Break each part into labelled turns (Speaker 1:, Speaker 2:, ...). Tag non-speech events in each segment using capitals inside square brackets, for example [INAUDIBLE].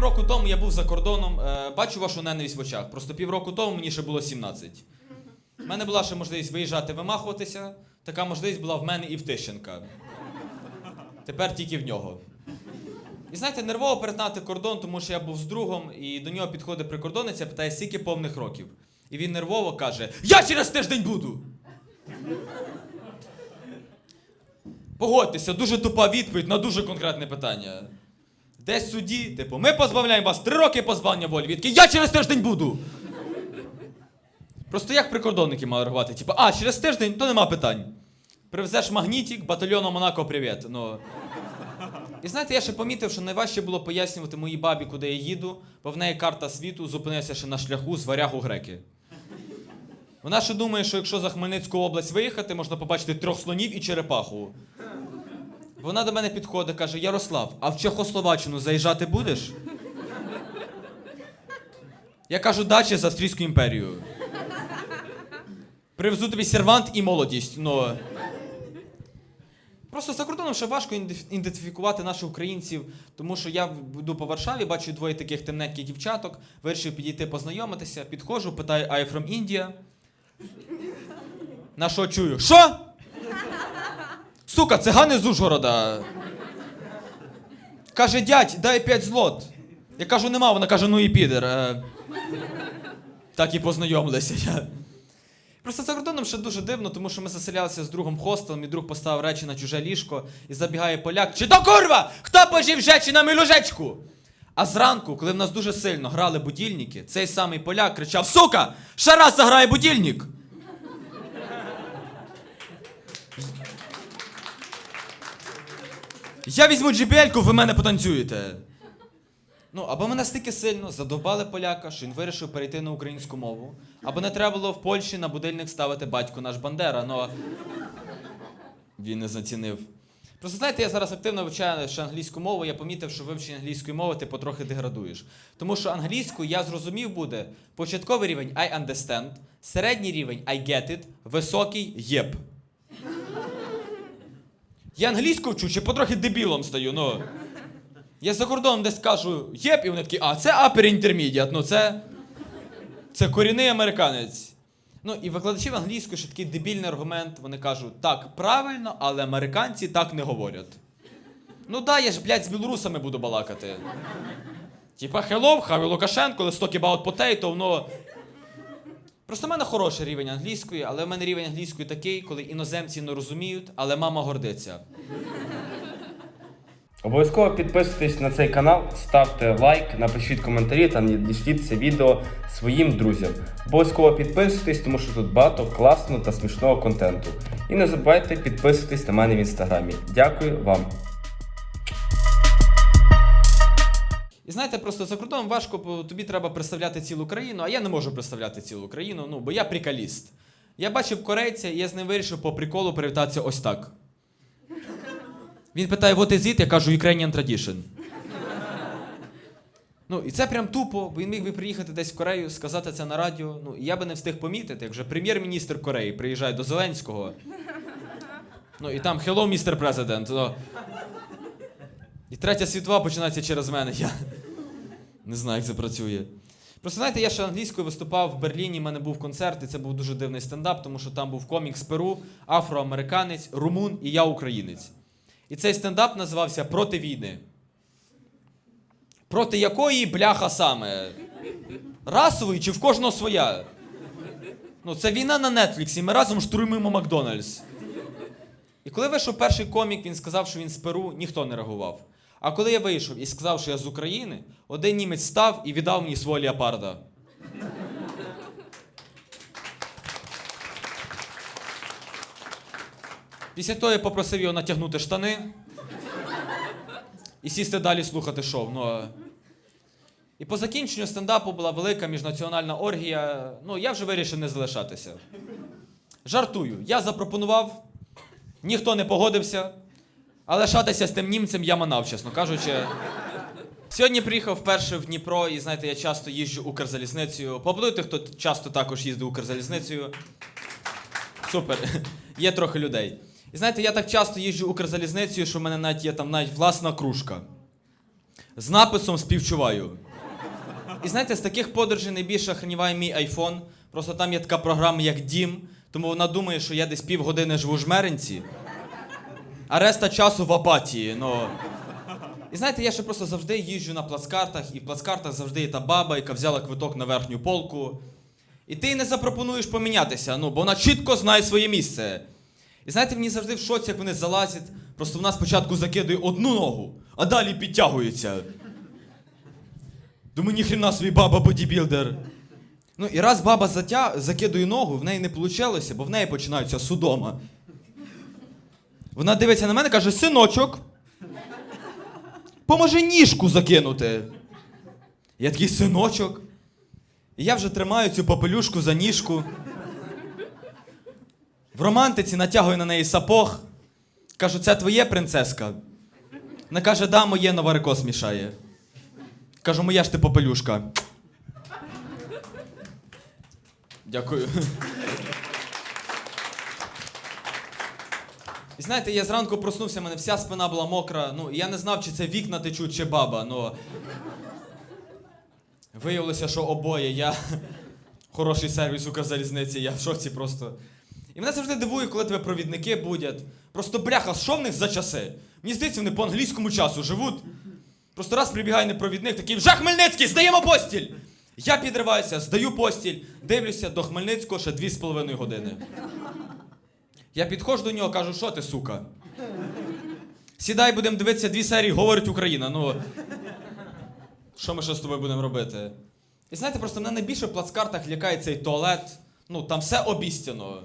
Speaker 1: півроку тому я був за кордоном, е, бачу вашу ненависть в очах. Просто півроку тому мені ще було 17. У мене була ще можливість виїжджати, вимахуватися. Така можливість була в мене і в Тищенка. Тепер тільки в нього. І знаєте, нервово перетнати кордон, тому що я був з другом, і до нього підходить прикордонниця, питає, скільки повних років. І він нервово каже: Я через тиждень буду! Погодьтеся, дуже тупа відповідь на дуже конкретне питання. Десь в суді, типу, ми позбавляємо вас три роки позбавлення волі. Відки я через тиждень буду. Просто як прикордонники мали реагувати? Типу, а, через тиждень, то нема питань. Привезеш магнітик, батальйону Монако, привіт. Ну. І знаєте, я ще помітив, що найважче було пояснювати моїй бабі, куди я їду, бо в неї карта світу зупинився ще на шляху з варягу греки. Вона ще думає, що якщо за Хмельницьку область виїхати, можна побачити трьох слонів і черепаху. Вона до мене підходить, каже: Ярослав, а в Чехословаччину заїжджати будеш? Я кажу, дачі з Австрійською імперією. Привезу тобі сервант і молодість. Ну. Просто за кордоном ще важко ідентиф- ідентифікувати наших українців, тому що я йду по Варшаві, бачу двоє таких темненьких дівчаток, вирішив підійти познайомитися, підходжу, питаю, I from India. На що чую? Що? Сука, цигани з Ужгорода. Каже, дядь, дай 5 злот. Я кажу, нема, вона каже, ну і підер. Е, Так і познайомилися. Я. Просто за кордоном ще дуже дивно, тому що ми заселялися з другом в хостел, мій друг поставив речі на чуже ліжко і забігає поляк. Чи то курва? Хто пожив жечі на мою ложечку? А зранку, коли в нас дуже сильно грали будильники, цей самий поляк кричав: Сука! Ще раз заграє будильник! Я візьму джебельку, ви мене потанцюєте. Ну, або мене стільки сильно задовбали поляка, що він вирішив перейти на українську мову, або не треба було в Польщі на будильник ставити батько наш Бандера, но він не зацінив. Просто знаєте, я зараз активно вивчаю ще англійську мову, я помітив, що вивчення англійської мови ти потрохи деградуєш. Тому що англійську я зрозумів буде початковий рівень I understand, середній рівень I get it, високий єп. Я англійську вчу, чи потрохи дебілом стаю, ну. Я за кордоном десь кажу єп, і вони такі, а це upper intermediate, ну це. Це корінний американець. Ну і викладачів англійської ще такий дебільний аргумент. Вони кажуть, так, правильно, але американці так не говорять. Ну да, я ж, блядь, з білорусами буду балакати. Типа, hello, Хаві Лукашенко, let's talk about potato, ну. Просто в мене хороший рівень англійської, але в мене рівень англійської такий, коли іноземці не розуміють, але мама гордиться.
Speaker 2: Обов'язково підписуйтесь на цей канал, ставте лайк, напишіть коментарі та надішліть це відео своїм друзям. Обов'язково підписуйтесь, тому що тут багато класного та смішного контенту. І не забувайте підписуватись на мене в інстаграмі. Дякую вам.
Speaker 1: І знаєте, просто за кордоном важко, бо тобі треба представляти цілу країну, а я не можу представляти цілу країну, ну, бо я приколіст. Я бачив корейця, і я з ним вирішив по приколу привітатися ось так. Він питає, what is it? Я кажу, Ukrainian tradition. Ну, і це прям тупо, бо він міг би приїхати десь в Корею, сказати це на радіо. Ну, і я би не встиг помітити, як вже прем'єр-міністр Кореї приїжджає до Зеленського. Ну, і там hello, містер президент. Ну, і третя світова починається через мене. Я не знаю, як це працює. Просто знаєте, я ще англійською виступав в Берліні, в мене був концерт, і це був дуже дивний стендап, тому що там був комік з Перу, афроамериканець, румун і я українець. І цей стендап називався Проти війни. Проти якої бляха саме? Расової чи в кожного своя? Ну, це війна на Нетфліксі, ми разом штурмуємо Макдональдс. І коли вийшов перший комік, він сказав, що він з Перу, ніхто не реагував. А коли я вийшов і сказав, що я з України, один німець став і віддав мені свого леопарда. Після того я попросив його натягнути штани і сісти далі слухати шоу. Ну, і по закінченню стендапу була велика міжнаціональна оргія. Ну, я вже вирішив не залишатися. Жартую, я запропонував, ніхто не погодився, а лишатися з тим німцем я манав, чесно кажучи. Сьогодні приїхав вперше в Дніпро, і знаєте, я часто їжджу Укрзалізницею. Поаплодуйте, хто часто також їздив Укрзалізницею. Супер, є трохи людей. І знаєте, я так часто їжджу Укрзалізницею, що в мене навіть є там навіть власна кружка. з написом співчуваю. І знаєте, з таких подорожей найбільше охреніває мій айфон. Просто там є така програма, як Дім, тому вона думає, що я десь півгодини живу в жмеринці, а решта часу в апатії. Ну. І знаєте, я ще просто завжди їжджу на плацкартах, і в плацкартах завжди є та баба, яка взяла квиток на верхню полку. І ти їй не запропонуєш помінятися, ну, бо вона чітко знає своє місце. І знаєте, мені завжди в шоці, як вони залазять, просто вона спочатку закидує одну ногу, а далі підтягується. Думаю, ніхрена собі баба бодібілдер. Ну і раз баба затя... закидує ногу, в неї не вийшло, бо в неї починаються судома. Вона дивиться на мене і каже: синочок, поможи ніжку закинути. Я такий синочок. І я вже тримаю цю попелюшку за ніжку. В романтиці натягую на неї сапог. Кажу, це твоє принцеска. Вона каже, да, моє на варикоз мішає. Кажу, моя ж ти попелюшка. Дякую. І знаєте, я зранку проснувся, в мене вся спина була мокра. Ну, і я не знав, чи це вікна течуть, чи баба. Ну, виявилося, що обоє. Я [LAUGHS] хороший сервіс Укрзалізниці, я в шоці просто. І мене завжди дивує, коли тебе провідники будять. Просто бляха, що в них за часи? Мені здається, вони по англійському часу живуть. Просто раз прибігає непровідник, такий вже Хмельницький, здаємо постіль! Я підриваюся, здаю постіль, дивлюся до Хмельницького ще дві з половиною години. Я підходжу до нього, кажу, що ти, сука? Сідай, будемо дивитися дві серії, говорить Україна. Ну. Що ми ще з тобою будемо робити? І знаєте, просто мене найбільше в плацкартах лякає цей туалет. Ну, там все обіцяно.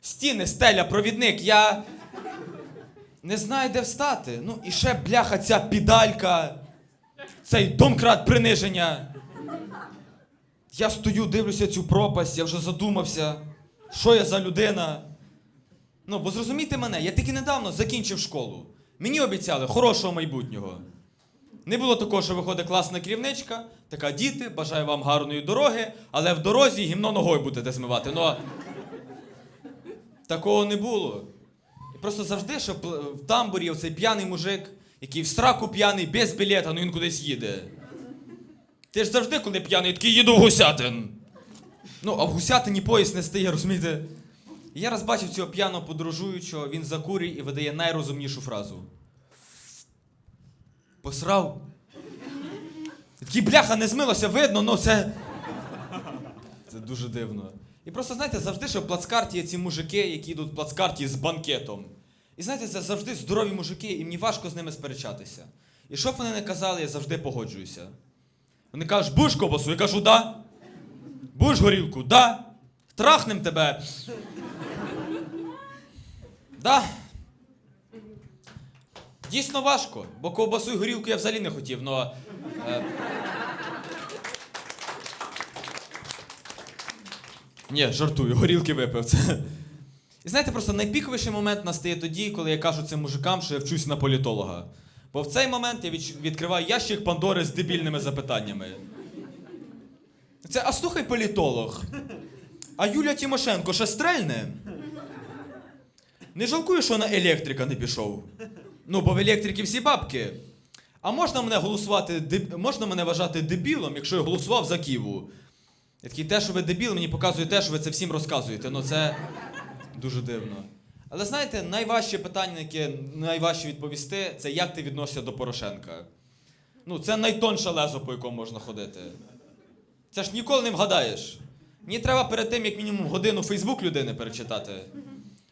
Speaker 1: Стіни, стеля, провідник, я не знаю, де встати. Ну, і ще бляха ця підалька, цей домкрат приниження. Я стою, дивлюся цю пропасть, я вже задумався, що я за людина. Ну, бо зрозумійте мене, я тільки недавно закінчив школу. Мені обіцяли хорошого майбутнього. Не було такого, що виходить класна керівничка, така діти, бажаю вам гарної дороги, але в дорозі гімно ногою будете змивати. Ну, такого не було. Просто завжди, що в тамбурі оцей п'яний мужик, який в сраку п'яний, без білета, ну він кудись їде. Ти ж завжди, коли п'яний, такий їду Гусятин. Ну, а в Гусятині поїзд не стає, розумієте? І я раз бачив цього п'яного подорожуючого, він закурює і видає найрозумнішу фразу. Посрав. Такий бляха не змилося, видно, ну це. Це дуже дивно. І просто знаєте, завжди, що в плацкарті є ці мужики, які йдуть в плацкарті з банкетом. І знаєте, це завжди здорові мужики, і мені важко з ними сперечатися. І що б вони не казали, я завжди погоджуюся. Вони кажуть, будеш ковбасу? Я кажу, да. Будеш горілку? Да. Трахнем тебе. Да. Дійсно важко, бо ковбасу і горілку я взагалі не хотів, но. Е... Ні, жартую, горілки випив. Це. І знаєте, просто найпіковіший момент настає тоді, коли я кажу цим мужикам, що я вчусь на політолога. Бо в цей момент я відкриваю ящик Пандори з дебільними запитаннями. Це, а слухай, політолог. А Юля Тимошенко ще стрельне? Не жалкую, що на електрика не пішов. Ну, бо в електрики всі бабки. А можна мене голосувати, деб- можна мене вважати дебілом, якщо я голосував за Ківу? Я такий, те, що ви дебіл, мені показує те, що ви це всім розказуєте. Ну це дуже дивно. Але знаєте, найважче питання, яке найважче відповісти, це як ти відносишся до Порошенка. Ну, це найтонше лезо, по якому можна ходити. Це ж ніколи не вгадаєш. Мені треба перед тим, як мінімум годину Фейсбук людини перечитати.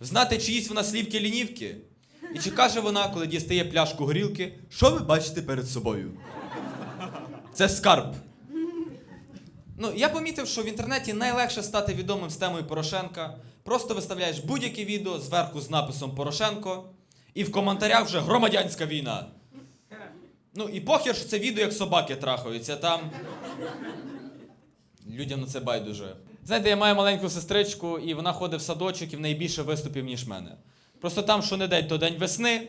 Speaker 1: Знати, чи їсть вона слівки лінівки. І чи каже вона, коли дістає пляшку горілки, що ви бачите перед собою? Це скарб. Ну, я помітив, що в інтернеті найлегше стати відомим з темою Порошенка. Просто виставляєш будь-яке відео зверху з написом Порошенко, і в коментарях вже громадянська війна. Ну і похер, що це відео, як собаки трахаються. Там. Людям на це байдуже. Знаєте, я маю маленьку сестричку, і вона ходить в садочок і в неї більше виступів, ніж мене. Просто там, що не день, то день весни,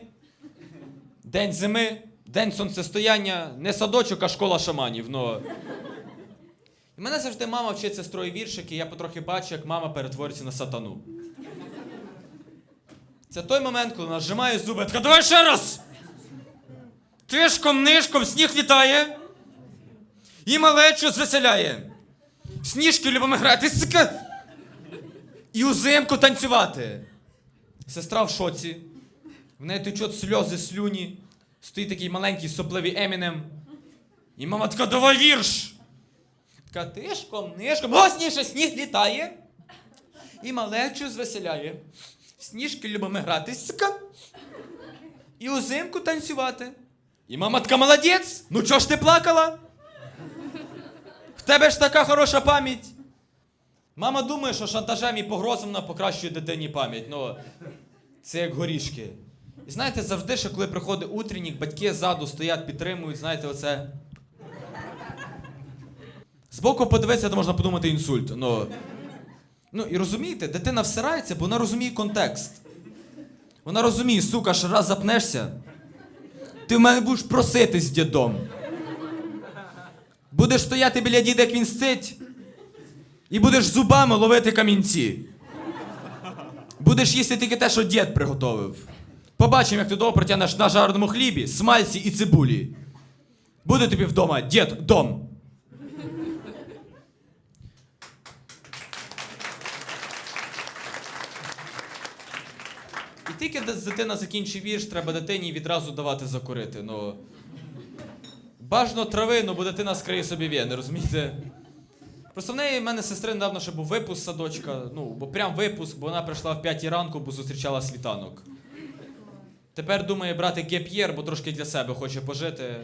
Speaker 1: день зими, день сонцестояння, не садочок, а школа шаманів. Ну. І мене завжди мама вчить сестрою віршики, я потрохи бачу, як мама перетворюється на сатану. Це той момент, коли вона зжимає зуби, така давай ще раз! Тишком нишком сніг літає. І малечу звеселяє. Сніжки любимо грати, сука. І узимку танцювати. Сестра в шоці. В неї течуть сльози, слюні. Стоїть такий маленький сопливий Емінем. І мама така, давай вірш. Така тишком, нишком, госніше сніг літає. І малечу звеселяє. В сніжки любимо грати, сука. І узимку танцювати. І мама така молодець. Ну чого ж ти плакала? Тебе ж така хороша пам'ять. Мама думає, що шантажем і погрозами покращує дитині пам'ять. Ну, це як горішки. І знаєте, завжди, що коли приходить утреннік, батьки ззаду стоять, підтримують, знаєте, оце. Збоку подивитися, то можна подумати інсульт. Ну, ну і розумієте, дитина всирається, бо вона розуміє контекст. Вона розуміє, сука, що раз запнешся, ти в мене будеш проситись дідом. Будеш стояти біля діда, як він сцить, і будеш зубами ловити камінці. Будеш їсти тільки те, що дід приготовив. Побачимо, як ти довго протягнеш на жареному хлібі, смальці і цибулі. Буде тобі вдома дід дом. І тільки дитина закінчить вірш, треба дитині відразу давати закурити. Ну, бажано травину, бо дитина скриє собі вени, розумієте? Просто в неї в мене сестри недавно ще був випуск садочка. Ну, бо прям випуск, бо вона прийшла в п'ятій ранку, бо зустрічала світанок. Тепер думає брати геп'єр, бо трошки для себе хоче пожити.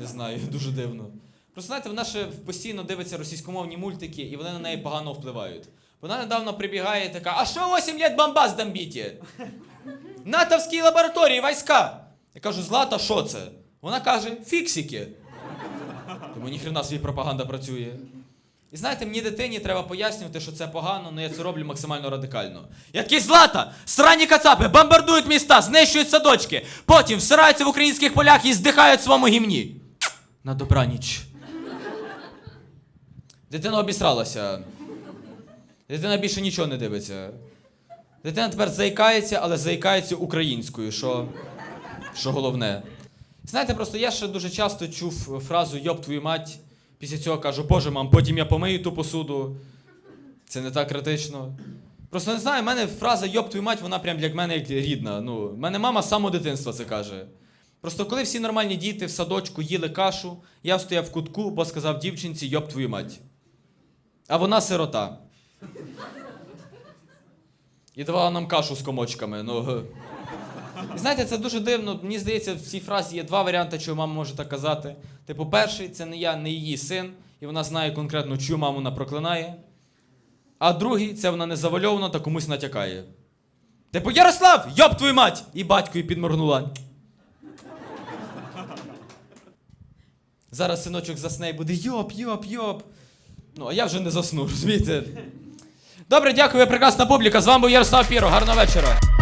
Speaker 1: Не знаю, дуже дивно. Просто знаєте, вона ще постійно дивиться російськомовні мультики, і вони на неї погано впливають. Вона недавно прибігає і така: а що 8 лет бомбас дамбіті? Натовській лабораторії війська. Я кажу, Злата, що це? Вона каже, фіксики. Тому ніхрена собі пропаганда працює. І знаєте, мені дитині треба пояснювати, що це погано, але я це роблю максимально радикально. Я такий злата! Срані кацапи бомбардують міста, знищують садочки, потім всираються в українських полях і здихають своєму гімні. На добраніч. Дитина обісралася. Дитина більше нічого не дивиться. Дитина тепер заїкається, але заїкається українською, що, що головне. Знаєте, просто я ще дуже часто чув фразу Йоб твою мать. Після цього кажу, Боже мам, потім я помию ту посуду. Це не так критично. Просто не знаю, в мене фраза Йоб твою мать, вона прям для мене як рідна. Ну, в мене мама з самого дитинства це каже. Просто коли всі нормальні діти в садочку їли кашу, я стояв в кутку, бо сказав дівчинці Йоб твою мать. А вона сирота. І давала нам кашу з комочками. Ну. І знаєте, це дуже дивно. Мені здається, в цій фразі є два варіанти, чого мама може так казати. Типу, перший це не я, не її син, і вона знає конкретно, чию маму вона проклинає. А другий це вона не завальована та комусь натякає. Типу, Ярослав, йоб твою мать! І батькою підморгнула. Зараз синочок засне і буде йоп, йоп, йоп. Ну, а я вже не засну, розумієте? Добре, дякую, прекрасна публіка. З вами був Ярослав Піро. Гарного вечора.